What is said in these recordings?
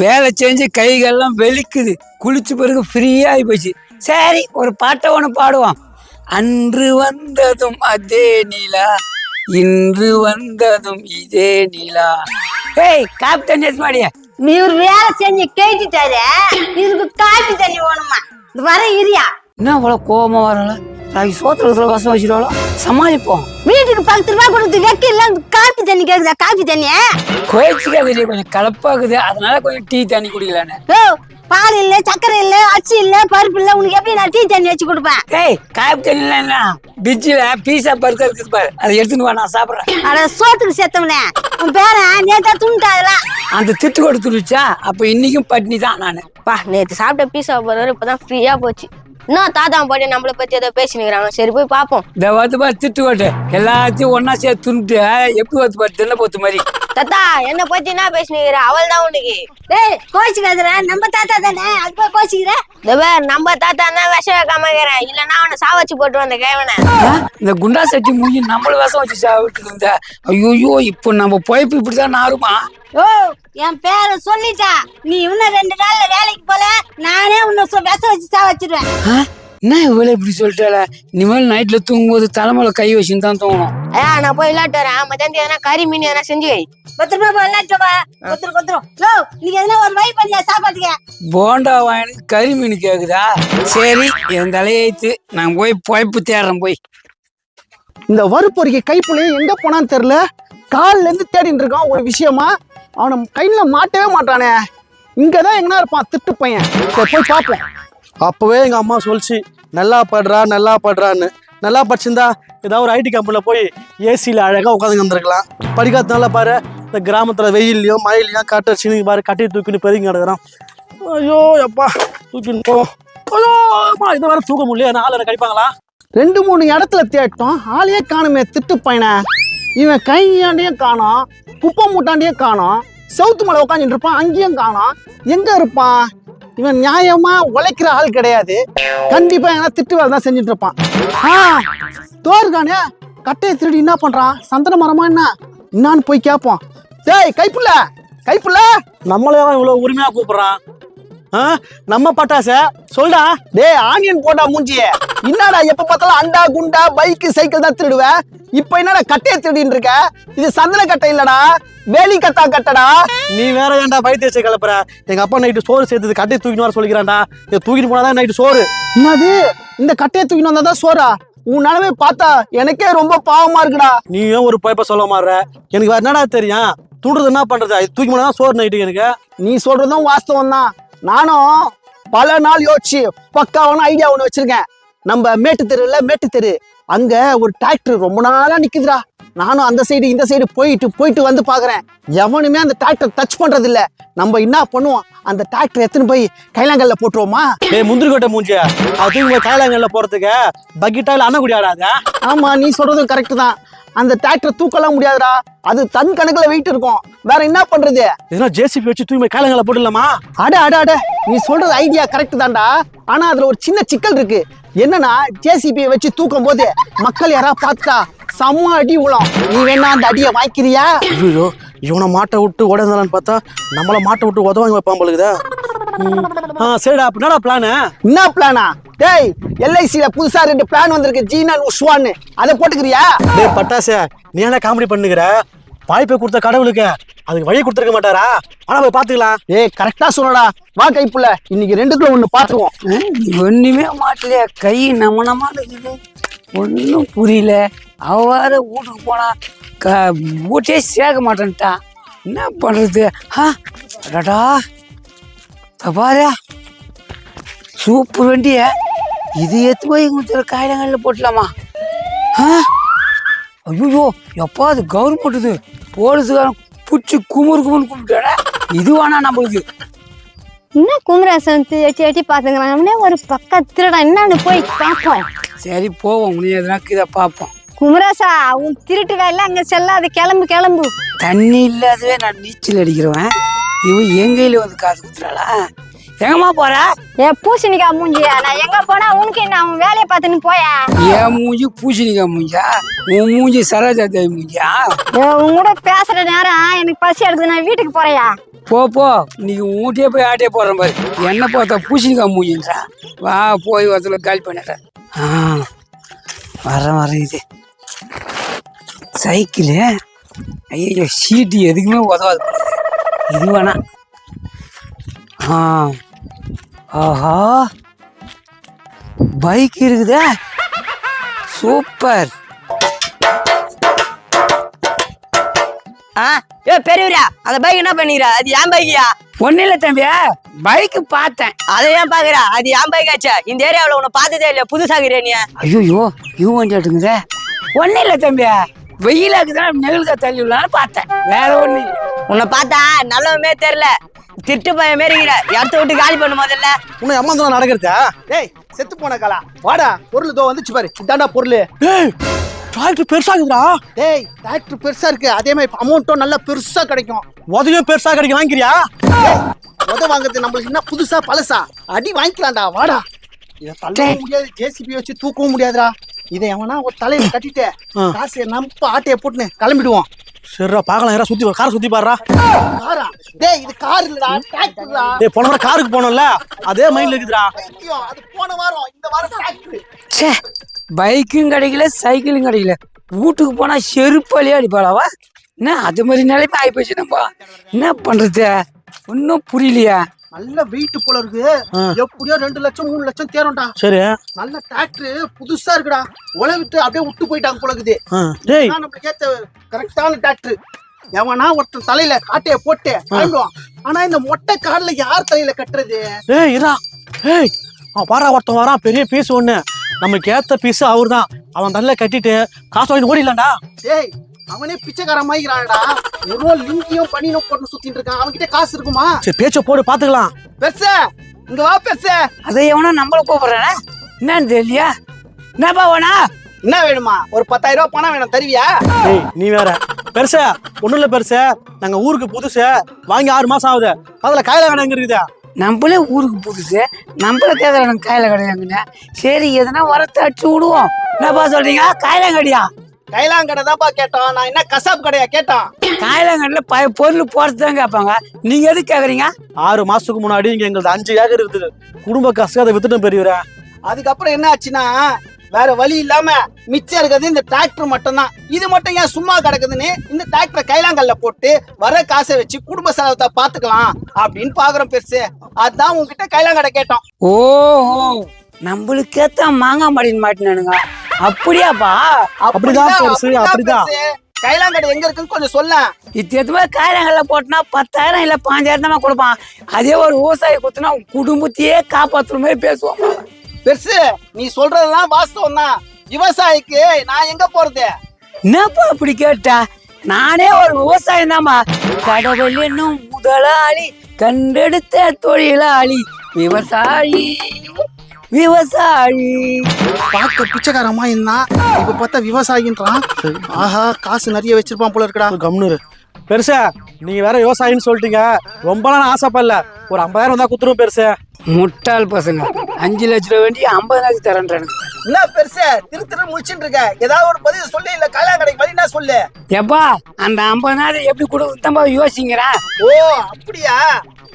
வேலை செஞ்சு கைகள்லாம் வெளிக்குது குளிச்ச பிறகு ஃப்ரீயாகி போச்சு. சரி ஒரு பாட்டை ஒன்று பாடுவோம். அன்று வந்ததும் அதே நிலா இன்று வந்ததும் இதே நிலா. ஏய் காப்பி தண்ணி மாடியா? இவர் வேலை செஞ்சு கேட்டுட்டாரு. இதுக்கு காப்பி தண்ணி வேணுமா? வர இரியா. என்ன அவ்வளோ கோபமா வரல நாளைக்கு சோத்திரத்தில் வசம் வச்சிருவாளோ? சமாளிப்போம். வீட்டுக்கு பத்து ரூபாய் கொடுத்து வைக்க இல்ல காப்பி தண்ணி கேக்குதா காப்பி தண்ணி கோயிச்சுக்காது இல்லையா கொஞ்சம் கலப்பாகுது. அதனால கொஞ்சம் டீ தண்ணி குடிக்கலான்னு. ஓ பால் இல்ல சக்கரை இல்ல அரிசி இல்ல பருப்பு இல்ல உனக்கு எப்படி நான் டீ தண்ணி வச்சு கொடுப்பேன்? ஏய் காப்பி தண்ணிலாம் என்ன? பிஜில பீஸா பர்கர் இருக்குது பாரு. அதை எடுத்துன்னு வா நான் சாப்பிட்றேன். அட சோத்துக்கு செத்தவனே. உன் பேரன் நேத்தா துணிட்டா அதெல்லாம் அந்த திட்டு கொடுத்துருச்சா அப்போ இன்னைக்கும் பட்னி தான் நான். பா நேத்து சாப்பிட்ட பீஸா பர்கர் இப்பதான் ஃப்ரீயா போச்சு. இன்னும் தாத்தா பாட்டி நம்மளை பத்தி ஏதோ பேசினுக்கிறாங்க. சரி போய் பாப்போம். இந்த வந்து திட்டு கொட்டு எல்லாத்தையும் ஒண்ணா சேர்த்து துணுட்டு எப்படி வந்து பாரு தென்னை போத்து மாதிரி. தாத்தா என்ன பத்தி என்ன பேசினுக்கிற? அவள் தான் உனக்கு. டேய் கோச்சிக்காதடா. நம்ம தாத்தா தானே? அது போய் கோச்சிக்கிற. இந்த பேர் நம்ம தாத்தா தான் விஷம் வைக்காம இருக்கிறேன் இல்லைன்னா அவனை சாவச்சு போட்டு வந்த கைவனை? இந்த குண்டா சட்டி மூஞ்சி நம்மள விஷம் வச்சு சாப்பிட்டு இருந்த ஐயோ இப்போ நம்ம பொழைப்பு இப்படிதான் நாருமா? ஓ என் பேரை சொல்லிட்டா. நீ இன்னும் ரெண்டு நாள்ல வேலைக்கு போல நானே உன்னை சொ- விஷ வச்சு சா வச்சிருவேன்? என்ன இவ்வளவு இப்படி சொல்லிட்டால? இனிமேல் நைட்ல தூங்கும்போது தலைமையில கை வச்சுன்னு தான் தூங்கணும் ஐயா நான் போய் விளையாட்டு வரேன். மத்தியானம் எதனா கறி மீன் எதனா செஞ்சு வை. பத்திரமா போய் விளையாட்டு வா. கொத்துரு கொத்துரும் லோ நீங்க எதனா ஒரு வை பண்ணியா சாப்பாட்டுக்கு? போண்டா வாங்கினது கறி மீன் கேக்குதா? சரி என் தலையெழுத்து நான் போய் பொழைப்பு தேடுறேன் போய். இந்த வறுப்பொறிக்கை கைப்புள்ளைய எங்க போனான்னு தெரியல? கால்ல இருந்து தேடிட்டு இருக்கான் ஒரு விஷயமா? அவனை கையில் மாட்டவே மாட்டானே. இங்கே தான் எங்கனா இருப்பான் திட்டு பையன். சரி போய் பார்ப்போம். அப்போவே எங்கள் அம்மா சொல்லிச்சு நல்லா படுறா நல்லா படுறான்னு. நல்லா படிச்சிருந்தா ஏதாவது ஒரு ஐடி கம்பெனியில் போய் ஏசியில் அழகாக உட்காந்து வந்திருக்கலாம் படிக்காததுனால பாரு இந்த கிராமத்தில் வெயில்லையும் மழையிலையும் கட்டடிச்சுன்னு பாரு கட்டி தூக்கின்னு பெருங்கி கிடக்குறான். ஐயோ எப்பா தூக்கின்னு போ. ஐயோ அம்மா இதை வேற தூக்க முடியல நாலு என்ன கடிப்பாங்களா? ரெண்டு மூணு இடத்துல தேட்டோம். ஆளையே காணுமே திட்டு பையனை. இவன் கையாண்டியே காணோம் குப்பை மூட்டாண்டியே காணோம். செவுத்து மலை உட்காந்துட்டு இருப்பான் அங்கேயும் காணும். எங்க இருப்பான்? இவன் நியாயமா உழைக்கிற ஆள் கிடையாது. கண்டிப்பா ஏன்னா திட்டு வேலை தான் செஞ்சுட்டு இருப்பான் ஆ தோர்கானே கட்டையை திருடி என்ன பண்றான்? சந்தன மரமா என்ன? என்னான்னு போய் கேட்போம். டேய் கைப்புள்ள கைப்புள்ள. நம்மளே இவ்வளோ உரிமையாக கூப்பிட்றான்? நம்ம பட்டாச? சொல்டா. டேய் ஆனியன் போட்டா மூஞ்சியே. என்னடா எப்ப பார்த்தாலும் அண்டா குண்டா பைக் சைக்கிள் தான் திருடுவ? இப்ப என்னடா கட்டையை திருடின்னு இருக்க? இது சந்தன கட்டை இல்லடா. வேலி கத்தா கட்டடா. நீ வேற ஏன்டா வைத்தியத்தை கிளப்புற எங்க அப்பா நைட்டு சோறு சேர்த்தது கட்டையை தூக்கிட்டு வர சொல்லிக்கிறான்டா. இதை தூக்கிட்டு போனாதான் நைட்டு சோறு. என்னது? இந்த கட்டையை தூக்கிட்டு வந்தா தான் சோறா? உன் நிலமை பார்த்தா எனக்கே ரொம்ப பாவமா இருக்குடா. நீயும் ஒரு பைப்ப சொல்ல மாற எனக்கு வேற என்னடா தெரியும்? தூண்டுறது என்ன பண்றது? தூக்கி போனா சோறு நைட்டு எனக்கு. நீ சொல்றதும் வாஸ்தவம் தான் நானும் பல நாள் யோசிச்சு பக்காவான ஐடியா ஒன்று வச்சிருக்கேன். நம்ம மேட்டு தெருவில் மேட்டு தெரு. அங்க ஒரு டிராக்டர் ரொம்ப நாளா நிக்குதுடா. நானும் அந்த சைடு இந்த சைடு போயிட்டு போயிட்டு வந்து பாக்குறேன். எவனுமே அந்த டிராக்டர் டச் பண்றது இல்ல நம்ம என்ன பண்ணுவோம்? அந்த டிராக்டர் எத்தனை போய் கைலாங்கல்ல போட்டுருவோமா? டேய் முந்திரி கொட்டை மூஞ்சியா. அது கைலாங்கல்ல போறதுக்கு பக்கெட்டாயில் அண்ணகுடி ஆடாத. ஆமா நீ சொல்றதும் கரெக்ட் தான். அந்த டிராக்டர் தூக்கலாம் முடியாதுடா. அது தன் கணக்குல வெயிட் இருக்கும். வேற என்ன பண்றது? எதுனா ஜேசிபி வச்சு தூக்கி போய் கைலாங்கல்ல போட்டுடலாமா? அட அட அட. நீ சொல்றது ஐடியா கரெக்ட் தான்டா. ஆனா அதுல ஒரு சின்ன சிக்கல் இருக்கு. என்னன்னா ஜேசிபி வச்சு தூக்கும் போது மக்கள் யாரா பார்த்தா செம்ம அடி உளம் நீ வேணா அந்த அடியை வாங்கிக்கிறியா? ஐயோ இவனை மாட்டை விட்டு உடந்தாலான்னு பார்த்தா நம்மள மாட்டை விட்டு உதவாங்க வைப்பான் ம். ஆ சரிடா. என்னடா பிளானு என்ன பிளானா டேய் எல்ஐசில புதுசா ரெண்டு பிளான் வந்திருக்கு. ஜீனன் உஷ்வான்னு. அதை போட்டுக்கிறியா? டேய் பட்டாசே நீ என்ன காமெடி பண்ணுகிற? வாய்ப்பை கொடுத்த கடவுளுக்கு. அதுக்கு வழி கொடுத்துருக்க மாட்டாரா? ஆனா போய் பாத்துக்கலாம் ஏய் கரெக்டா சொல்லடா வா கைப்புள்ள. இன்னைக்கு ரெண்டுக்குள்ள ஒண்ணு பாத்துருவோம் ஆ? ஒண்ணுமே மாட்டலையா. கை நம்ம நம்ம இருக்குது. ஒன்றும் புரியல. அவ்வாறு வீட்டுக்கு போனா க வீட்டே சேர்க்க மாட்டேன்ட்டான். என்ன பண்றது? ஆ அடடா. தபாரா சூப்பர் வண்டிய. இது எடுத்து போய் எங்க காயிலங்களில் போட்டலாமா? ஐயோ எப்பா அது கவர்மெண்ட் இது போலீஸுக்காரன் பிடிச்சி குமுறு குமுறு கும்பிட்டாடா. இது வேணா நம்மளுக்கு? என்ன குமரேசன் எட்டி எட்டி பாத்துக்கிறாங்க ஒரு பக்க திருடன் என்னன்னு போய் பார்ப்போம். சரி போவோம். நீ எதனா இதை பார்ப்போம். குமரேசா உன் திருட்டு வேலை அங்க செல்லாது. கிளம்பு கிளம்பு. தண்ணி இல்லாதவே நான் நீச்சல் அடிக்கிறவன். இவன் என் கையில வந்து காசு குத்துறாளா? எங்கம்மா போற? ஏ பூசணிக்கா மூஞ்சியா? நான் எங்க போனா உனக்கு என்ன அவன் வேலையை பார்த்துன்னு போயா? என் மூஞ்சி பூசணிக்காய் மூஞ்சா? உன் மூஞ்சி சரோஜா தேவி மூஞ்சியா? ஏ, உன் கூட பேசுற நேரம் எனக்கு பசி எடுக்குது. நான் வீட்டுக்கு போறையா? போ போ. இன்னைக்கு ஊட்டியே போய் ஆட்டியே போடுறேன் பாரு. என்ன பார்த்தா பூசணிக்காய் மூஞ்சின்றா? வா போய் ஒருத்தல காலி பண்ணிடுறேன் ஆ வரேன் வரேன் இது. சைக்கிளு? ஐயோ சீட்டு எதுக்குமே உதவாது. போல இருக்கு. இது வேணா. ஆ. ஆஹா. பைக் இருக்குதே. சூப்பர். ஆ ஏ பெரியவரா அந்த பைக் என்ன பண்ணிக்கிறா? அது என் பைக்கியா? ஒன்றும் இல்லை தம்பியா பைக்கு பார்த்தேன். அதை ஏன் பாக்குறா அது என் பைக் ஆச்சா? இந்த ஏரியாவுல உன்னை பார்த்ததே இல்லையா? புதுசாகிறே நீ. ஐயோ இவன் வண்டி ஆட்டுங்குதே ஒன்றும் இல்லை தம்பியா வெயிலா இருக்குதுன்னா நெகிழ்க தள்ளி விடலான்னு பார்த்தேன். வேற ஒன்றும் இல்லை. உன்னை பார்த்தா நல்லவமே தெரியல. திட்டு பையன் மாரி இருக்கிற. இடத்த விட்டு காலி பண்ணு முதல்ல உன்னை அம்மா தான் நடக்கிறதா? டேய் செத்து போன காலா. வாடா பொருள் இதோ வந்துச்சு பாரு. இதாண்டா பொருள். டேய் டிராக்டர் பெருசாகுதுடா டேய் டிராக்டர் பெருசா இருக்கு. அதே மாதிரி அமௌண்ட்டும் நல்லா பெருசா கிடைக்கும். உதவியும் பெருசா கிடைக்க வாங்கிக்கிறியா? உத வாங்குறது நம்மளுக்கு என்ன புதுசா பழசா? அடி வாங்கிக்கலாம்டா. வாடா. இதை தள்ளவும் முடியாது. ஜேசிபி வச்சு தூக்கவும் முடியாதுடா. இதை எவனா ஒரு தலையில கட்டிட்டு. காசு நம்ம ஆட்டைய போட்டுன்னு கிளம்பிடுவோம் சரிடா பார்க்கலாம் யாரா சுத்தி காரை சுத்தி பாடுறா காரா? டேய் இது கார் இல்லடா டிராக்டர்டா டேய் போன வாரம் காருக்கு போனோம்ல அதே மைண்ட்ல இருக்குதுடா. ஐயோ அது போன வாரம் இந்த வாரம் டிராக்டர் ச்சே பைக்கும் கிடைக்கல சைக்கிளும் கிடைக்கல. வீட்டுக்கு போனால் செருப்பாலேயே அடிப்பாளாவா? என்ன அது மாதிரி நிலைமை ஆகிப்போச்சு நம்ம என்ன பண்ணுறது ஒன்றும் புரியலையா. நல்ல வெயிட் போல இருக்கு. எப்படியோ ரெண்டு லட்சம் மூணு லட்சம் தேரும்டா சரி. நல்ல டிராக்டர் புதுசா இருக்குடா. உழ விட்டு அப்படியே விட்டு போயிட்டாங்க போல இருக்குது. நம்மளுக்கு ஏத்த கரெக்டான டிராக்டர் எவனா ஒருத்தன் தலையில காட்டைய போட்டு கிளம்புவான் ஆனா இந்த மொட்டை கார்ல யார் தலையில கட்டுறது? ஏய் இரா. ஏய் அவன் பாரா ஒருத்தன் வரான் பெரிய பீஸ் ஒண்ணு. நமக்கு ஏத்த பீஸ் அவர் தான் அவன் தள்ள கட்டிட்டு காசு வாங்கிட்டு ஓடிடலாம்டா. டேய் அவனே பிச்சைக்காரன் மாய்க்கிறான்டா ஒரு லிங்கியும் பனியும் போட்டு சுத்திட்டு இருக்கான். அவன்கிட்ட காசு இருக்குமா? சரி பேச்ச போடு பாத்துக்கலாம். பெருச இங்க வா பெருச. அதை எவனோ நம்மள கூப்பிடுறானே? என்னன்னு தெரியலையா? என்னப்பா வேணா? என்ன வேணுமா? ஒரு பத்தாயிரம் ரூபாய் பணம் வேணும் தருவியா? நீ வேற. பெருசா ஒண்ணும் இல்ல பெருசா. நாங்க ஊருக்கு புதுசு. வாங்கி ஆறு மாசம் ஆகுது. அதுல காயில வேணாங்க இருக்குதா? நம்மளே ஊருக்கு புதுசு. நம்மள கேட்குறாங்க காயில கிடையாதுங்க சரி எதனா வரத்தை அடிச்சு விடுவோம். என்னப்பா சொல்றீங்க? காயிலங்கடியா கைலாங்கடை தான்ப்பா கேட்டோம் நான் என்ன கசாப் கடையா கேட்டான். காயிலங்கடியில் ப பொருள் போகிறது தான் கேட்பாங்க. நீங்கள் எது கேட்குறீங்க ஆறு மாசத்துக்கு முன்னாடி இங்க எங்களுக்கு அஞ்சு ஏக்கர் இருக்குது குடும்ப காசு அதை வித்துட்டோம் பெரியவரா. அதுக்கப்புறம் என்ன ஆச்சுன்னா வேற வழி இல்லாம மிச்சம் இருக்கிறது இந்த டிராக்டர் மட்டும் தான் இது மட்டும் ஏன் சும்மா கிடக்குதுன்னு இந்த டிராக்டரை கைலாங்கல்ல போட்டு வர காசை வச்சு குடும்ப செலவத்தை பாத்துக்கலாம் அப்படின்னு பாக்குறோம் பெருசு. அதுதான் உங்ககிட்ட கைலாங்கடை கேட்டோம். ஓஹோ நம்மளுக்கேத்த மாங்காய் மாடின்னு மாட்டினானுங்க. அப்படியாப்பா? அப்படிதான் பெருசு, அப்படிதான். கைலாங்கடை எங்க இருக்குன்னு கொஞ்சம் சொல்ல. இத்தேத்து மாதிரி காயிலங்கள்ல போட்டுனா பத்தாயிரம் இல்லை பாஞ்சாயிரம் தான் கொடுப்பான். அதே ஒரு விவசாயி குத்துனா குடும்பத்தையே காப்பாத்துற மாதிரி பேசுவான். பெருசு நீ சொல்றதெல்லாம் வாஸ்தவம் தான். விவசாயிக்கு நான் எங்க போறது? என்னப்பா அப்படி கேட்டா? நானே ஒரு விவசாயம் தான்மா. கடவுள் என்னும் முதலாளி கண்டெடுத்த தொழிலாளி விவசாயி. விவசாயி. பார்க்க பிச்சைக்காரமா இருந்தான் இப்ப பார்த்தா விவசாயின்றான். ஆஹா காசு நிறைய வச்சிருப்பான் போல இருக்கடா. கம்னூர் பெருசா நீங்க வேற விவசாயின்னு சொல்லிட்டீங்க. ரொம்ப நான் ஆசைப்படல. ஒரு ஐம்பதாயிரம் வந்தா குத்துரும் பெருசு. முட்டாள் பசங்க. அஞ்சு லட்ச ரூபா வேண்டி ஐம்பதாயிரத்து தரேன்றானுங்க என்ன பெருசு திரு திரு முடிச்சுட்டு இருக்க? ஏதாவது ஒரு பதில் சொல்லு இல்ல கைலாங்கடைக்கு வழி என்ன சொல்லு. எப்பா அந்த ஐம்பதாயிரம் எப்படி கொடுக்குறதா யோசிங்கிறேன் ஓ அப்படியா?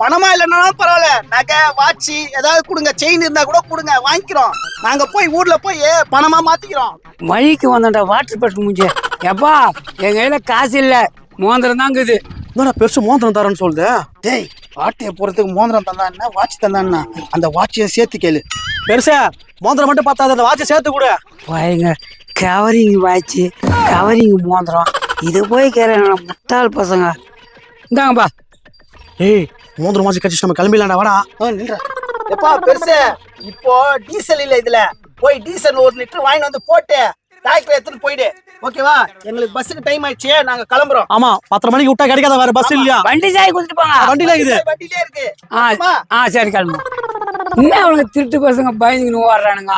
பணமா இல்லைனாலும் பரவாயில்ல. நகை வாட்சி ஏதாவது கொடுங்க. செயின் இருந்தா கூட கொடுங்க. வாங்கிக்கிறோம். நாங்க போய் ஊர்ல போய் பணமா மாத்திக்கிறோம். வழிக்கு வந்தோம்டா வாட்டர் பெட்ரோல் முடிஞ்ச எப்பா என் கையில காசு இல்ல. மோந்திரம் தான் இருக்குது. என்னடா பெருசு மோந்திரம் தரேன்னு சொல்லுது? டேய் வாட்டையை போறதுக்கு மோதிரம் தந்தா என்ன? வாட்ச் தந்தா என்ன? அந்த வாட்சியை சேர்த்து கேளு. பெருசா மோந்திரம் மட்டும் பார்த்தாது அந்த வாட்சை சேர்த்து கொடு. பாருங்க கவரிங் வாட்சி கவரிங் மோந்திரம் இது போய் கேட்குறாங்க முட்டாள் பசங்க. இந்தாங்கப்பா. ஏய் மோந்திரம் வாட்சி கட்சி நம்ம கிளம்பிடலாம்டா வாடா. எப்பா பெருசு? இப்போ டீசல் இல்ல இதுல. போய் டீசல் ஒரு லிட்டர் வாங்கிட்டு வந்து போட்டு டிராக்டர் எடுத்துட்டு போயிடு. ஓகேவா? எங்களுக்கு பஸ்ஸுக்கு டைம் ஆயிடுச்சு. நாங்க கிளம்புறோம். ஆமா பத்தரை மணிக்கு விட்டா கிடைக்காத வேற பஸ் இல்லையா? வண்டி சாய் கொடுத்துட்டு போங்க. வண்டியில இருக்குது. வண்டியிலே இருக்கு. ஆ சரி கிளம்பு. என்ன அவனுக்கு திருட்டு பசங்க பயந்துக்கின்னு ஓடுறானுங்க?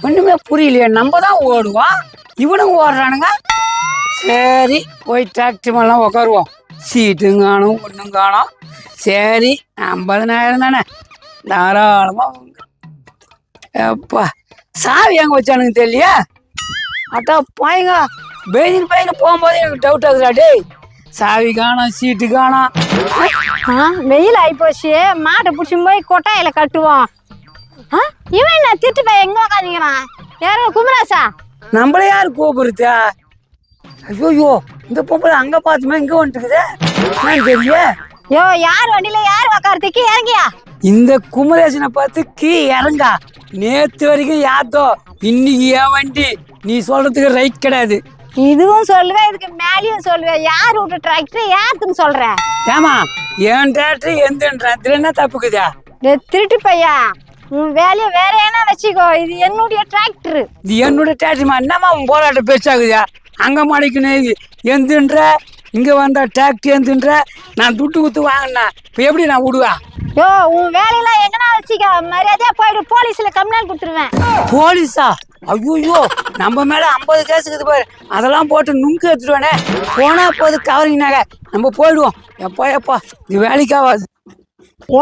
ஒண்ணுமே புரியலையே. நம்ம தான் ஓடுவோம். இவனுங்க ஓடுறானுங்க. சரி போய் டாக்ஸி மேலாம் உட்காருவோம் சீட்டும் காணும் ஒன்றும் காணும். சரி ஐம்பதனாயிரம் தானே? தாராளமாக எப்பா சாவி எங்கே வச்சானுங்க தெரியலையா? அட்டா பாயங்க. பெய்தின் பையன் போகும்போது எனக்கு டவுட் ஆகுதுடா டேய். சாவி காணோம் சீட்டு காணோம். ஆ, வெயில் ஆயிப்போச்சு. மாட்டை பிடிச்சி போய் கொட்டாயில கட்டுவோம். இவன் என்ன திட்டு போய் எங்க உக்காந்துக்கிறான்? யாரு குமராசா நம்மள யார் கூப்பிடுறதா ஐயோ இந்த பொம்பளை அங்க பார்த்துமே இங்க வந்துட்டுக்குதே தெரியல? யோ யார் வண்டியில யார் உக்காரத்துக்கு இறங்கியா? இந்த குமரேசனை பார்த்து கீ இறங்கா. நேத்து வரைக்கும் யாத்தோ இன்னைக்கு ஏன் வண்டி. நீ சொல்றதுக்கு ரைட் கிடையாது. இதுவும் சொல்லுவேன் இதுக்கு மேலேயும் சொல்லுவேன் யார் விட்டு டிராக்டர் யாருக்குன்னு சொல்ற? ஏமா என் டிராக்டர் எந்தன்ற இதுல என்ன தப்புக்குதா? டேய், திருட்டு பையா. உன் வேலையை வேற என்ன வச்சுக்கோ. இது என்னுடைய டிராக்டர் இது என்னோட டிராக்டர்மா என்னம்மா உன் போராட்டம் பேச்சாகுதா அங்க மாடிக்கணும் எந்துன்ற இங்க வந்தா டிராக்டர் எந்துன்ற நான் துட்டு குத்து வாங்கினா இப்போ எப்படி நான் விடுவேன் யோ உன் வேலையெல்லாம் எங்கனா வச்சுக்க. மரியாதையா போயிடு. போலீஸ்ல கம்ப்ளைண்ட் கொடுத்துருவேன். போலீஸா? ஐயோ நம்ம மேல ஐம்பது கேஸ் இருக்குது பாரு. அதெல்லாம் போட்டு நுங்கு எடுத்துடுவானே. போனா போது கவரிங்கனாக நம்ம போயிடுவோம். எப்பா எப்பா இது வேலைக்காகாது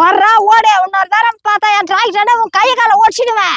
ஓடுறா ஓடு. இன்னொரு தரம் பார்த்தா என் டிராக்டர் உன் கையை காலை ஓடிச்சிடுவேன்